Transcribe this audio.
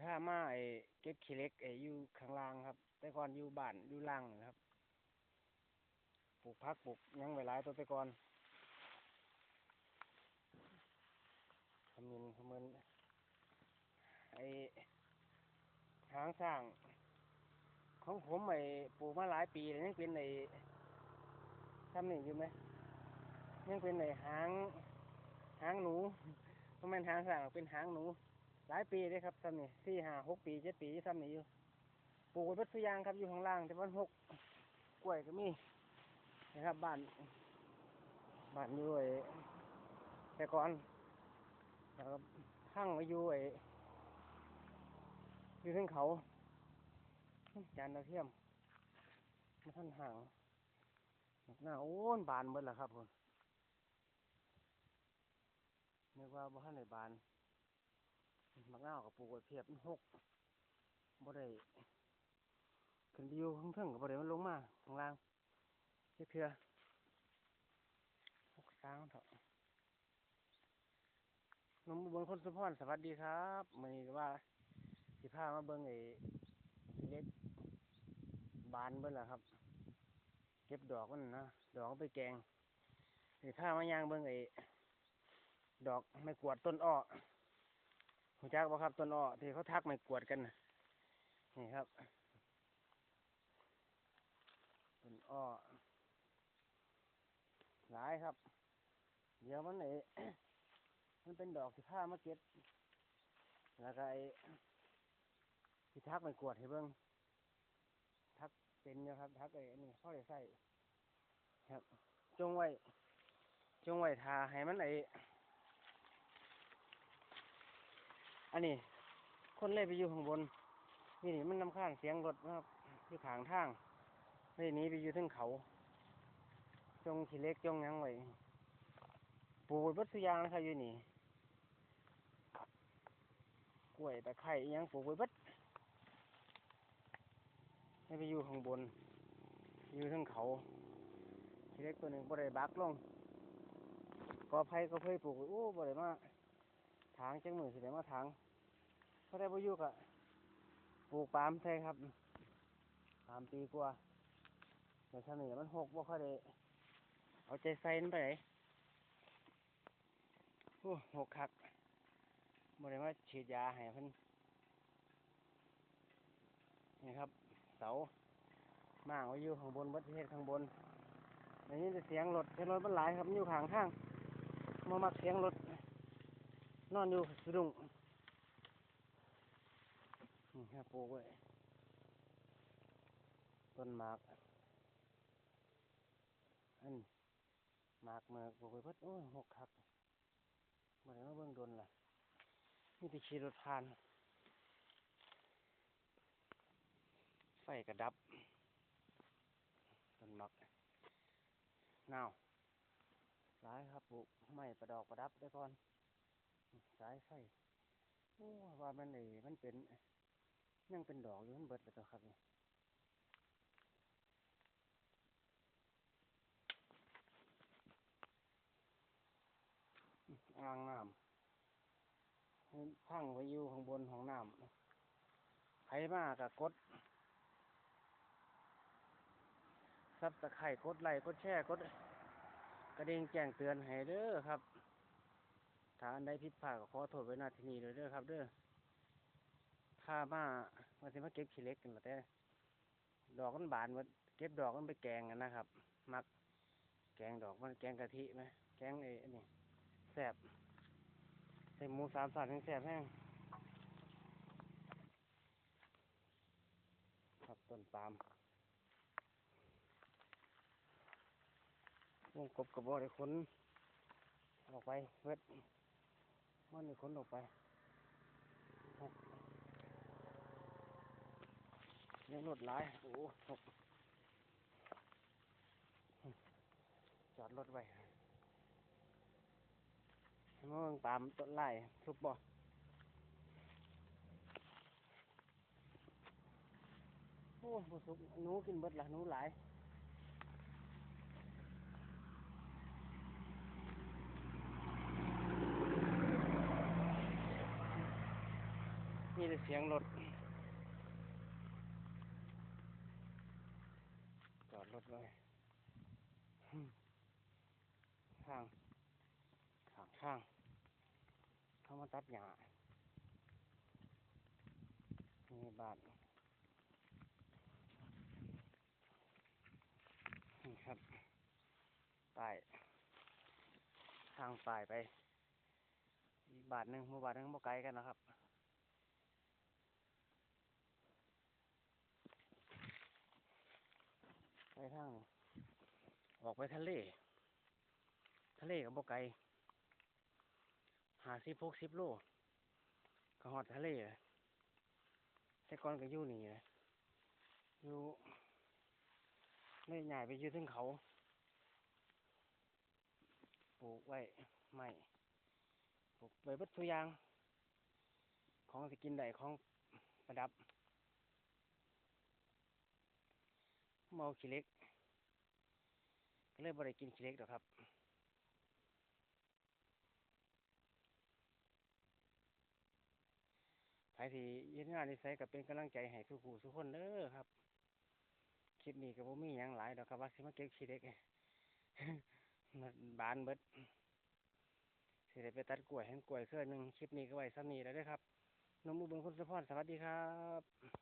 ผ้ามาไอ้เก็บขี้เล็กไอ้อยู่ข้างล่างครับ แต่ก่อนอยู่บ้านอยู่ล่างนะครับ ปลูกพักปลูกยังไว้หลายตัวแต่ก่อนขมินขมินไอ้หางสร้าง ของผมไอ้ปลูกมาหลายปีแล้วยังเป็นไอ้ทำนี่อยู่ไหมยังเป็นไอ้หาง หางหนูเพราะมันหางสร้างเป็นหางหนู หลายปีเลยครับทำนี่สี่ห้าหกปีเจ็ดปีทำนี่อยู่ปลูกไว้พัทยางครับอยู่ข้างล่าง แต่วันหกกล้วยก็มีนะครับบ้านบ้านอยู่ไอ้แต่ก่อนแล้วก็พังไว้อยู่ไอ้อยู่ทึงเขาจานดาวเทียมมาท่านห่างหน้าโอ้นบานเบิดแล้วครับผมนึกว่าบ้านในบาน มักนาวกับปลูกไว้เพียบหกบ่ได้ขึ้นไปอยู่ข้างเทิงกับบ่ได้มันลงมาข้างล่างเจ๊เถื่อหกสางเถอะน้องบิ้งคนสุพรสวัสดีครับมือนี้ว่าสิพามาเบิ่งไอ้เล็กบานเบิ่นล่ะครับ เก็บดอกมันนะดอกไปแกงสิพามาย่างเบิ่งไอ้ดอกไม่กวดต้นอ้อ หูจักบ่ครับต้นอ้อที่เขาทักไม่กวดกันนะนี่ครับต้นอ้อหลายครับ เดี๋ยวมันไอ้มันเป็นดอกที่ผ้ามาเก็บแล้วก็ไอ้ที่ทักไม่กวดให้เบิ่งทักเป็นนะครับทักไอ้นี่เขาได้ใส่ครับจงไว้จงไว้ทาให้มันไอ้ อันนี้ คนเล่ไปอยู่ข้างบน นี่นี่มันนำข้างเสียงรถนะครับอยู่ขางทางเลยนี้ไปอยู่ทึงเขา จงขีเล็กจงยังไว้ปลูกไว้เบัดสุยางนะครับอยู่นี่กล้วยแตะไคร้อิหยังปลูกไว้เบัดให้ไปอยู่ข้างบน อยู่ทึงเขาขีเล็กตัวหนึ่งบ่ได้บักลงกอไผ่ก็เพิ่ปลูกโอ้บ่ได้มาก ถางจังมือสิได้มาถางเขาได้บ่อยู่กะปลูกปาล์มใช่ครับปาล์มปีกว่าแต่ถ้านี่มันหกบ่ค่อยได้เอาใจใส่นไปไหนโอ้หกคักบ่ได้มาฉีดยาให้เพิ่นนี่ครับ เสาม่างไว้อยู่ข้างบนวัดเทศข้างบนอันนี้จะเสียงรถเสียงรถมันหลายครับมันอยู่ข้างทางมามักเสียงรถ นอนอยู่สะดุ้งนี่ครับปลูกไว้ต้นหมาก อันหมากเมือกปลูกไว้พิ่โอ้ยหกคักมาได้มาเบิ่งดนล่ะนี่ไปขี่รถผ่าน ไฟกระดับต้นหมากนาวร้ายครับปลูกไม้ประดอกประดับได้ก่อน สายไฟโอ้ว่ามันไอ้มันเป็นยังเป็นดอกอยู่มันเบิดแล้วตัวครับนี่อ่างน้ำพังไว้อยู่ข้างบนของน้ำไผมากกับกดซับตะไคร่กดไลค์กดแช่กดกระเด้งแจ้งเตือนให้เด้อครับ ถ้าอันใดผิดพลาดก็ขอโทษไว้หน้าที่นี้เลยเด้อครับ เด้อถ้ามามาสิมาเก็บขี้เหล็กกันมาแต่ดอกมันบานมาเก็บดอกมันไปแกงกันนะครับ มัก แกงดอกมันแกงกะทิไหมแกงไอ้นี่แซ่บใส่หมูสามสันยังแซ่บแห้งครับต้นปาล์มวงกบกระบอกได้ขนออกไปเวท มันได้ขนออกไปหกยังรถหลาย โอ้หกจอดรถไว้เมื่อปามต้นไล่ทุบบ่โอ้บ่สุกหนูกินเบิดละหนูหลาย มีแต่เสียงรถจอดรถไว้ข้างข้างข้างเข้ามาตัดหญ้ามีบ้านนี่ครับป้ายทางป้ายไป อีกบาทหนึ่งหมู่บาทหนึ่งบ่ไกลกันนะครับ ไป ทาง ออกไปทะเล ทะเลกับบ่ไกลหาสิบหกสิบโลก็หอดทะเลเลยแต่ก่อนก็อยู่นี่เลยอยู่ไม่ใหญ่ไปอยู่ถึงเขาปลูกไว้ไม่ปลูกไว้บัดทุยาง ของสิกินได้ของประดับเมาขี้เล็ก เลยบ่ได้กินขี้เหล็กดอกครับใครที่ย็นงานนิสัยก็เป็นกำลังใจให้ทุกผู้ทุกคนเด้อครับ คลิปนี้ก็บ่มีหยังหลายดอกครับว่าสิมาเก็บขี้เหล็กมันบานเบิดสิได้ไปตัดกล้วยให้กล้วยเครื่อหนึงคลิปนี้ก็ไว้ซ้ำนี้แล้วด้อครับน้องมูบิงคุณสะพรสวัสดีครับ